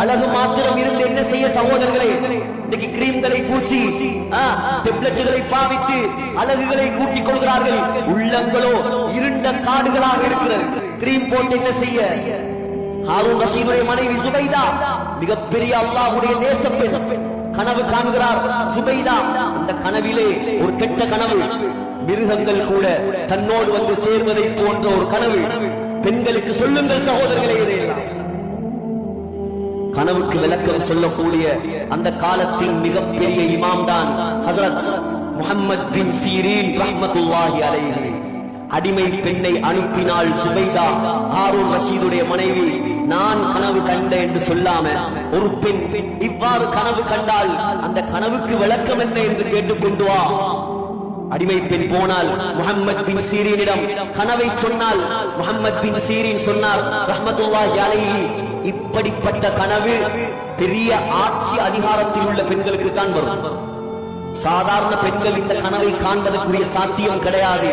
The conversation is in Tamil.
அழகு மாத்திரம் இருந்து என்ன செய்ய சகோதரர்களே? இன்னைக்கு கிரீம்களை பூசி டெப்லெட்டுகளை பாவித்து அழகுகளை கூட்டிக் கொள்கிறார்கள். உள்ளங்களோ இருண்ட காடுகளாக இருக்கிறது. கிரீம் போட்டு என்ன செய்ய? ஹாரூன் ரஷீதுடைய மனைவி சுபைதா மிகப்பெரிய அல்லாஹுடைய நேச பெண் கனவு காண்கிறார். சுபைதா அந்த கனவிலே ஒரு கெட்ட கனவு. மிருகங்கள் கூட தன்னோடு வந்து சேர்வதை போன்ற ஒரு கனவு. பெண்களுக்கு சொல்லுங்கள் சகோதரர்களே இதையெல்லாம் கனவுக்கு விளக்கம் சொல்லக்கூடிய அந்த காலத்தின் மிகப்பெரிய இமாம் தான் ஹசரத் முகமது பின் சீரீன் ரஹ்மத்துல்லாஹி அலைஹி. அடிமை பெண்ணை அனுப்பினாள் சுபைதா ஹாரூன் ரஷீதுடைய மனைவி. நான் கனவு கண்ட என்று சொல்லாம ஒரு பெண் இவ்வாறு கனவு கண்டால் அந்த கனவுக்கு விளக்கம் என்ன என்று கேட்டுக்கொண்டு வா. அடிமை பெண் போனால் முகமது பின் சீரீனிடம் கனவை சொன்னால் முகமது பின் சீரீன் சொன்னார் ரஹ்மத்துல்லாஹி அலைஹி இப்படிப்பட்ட கனவு பெரிய ஆட்சி அதிகாரத்தில் உள்ள பெண்களுக்கு தான் வரும். சாதாரண பெண்கள் இந்த கனவை காண்பதற்குரிய சாத்தியம் கிடையாது.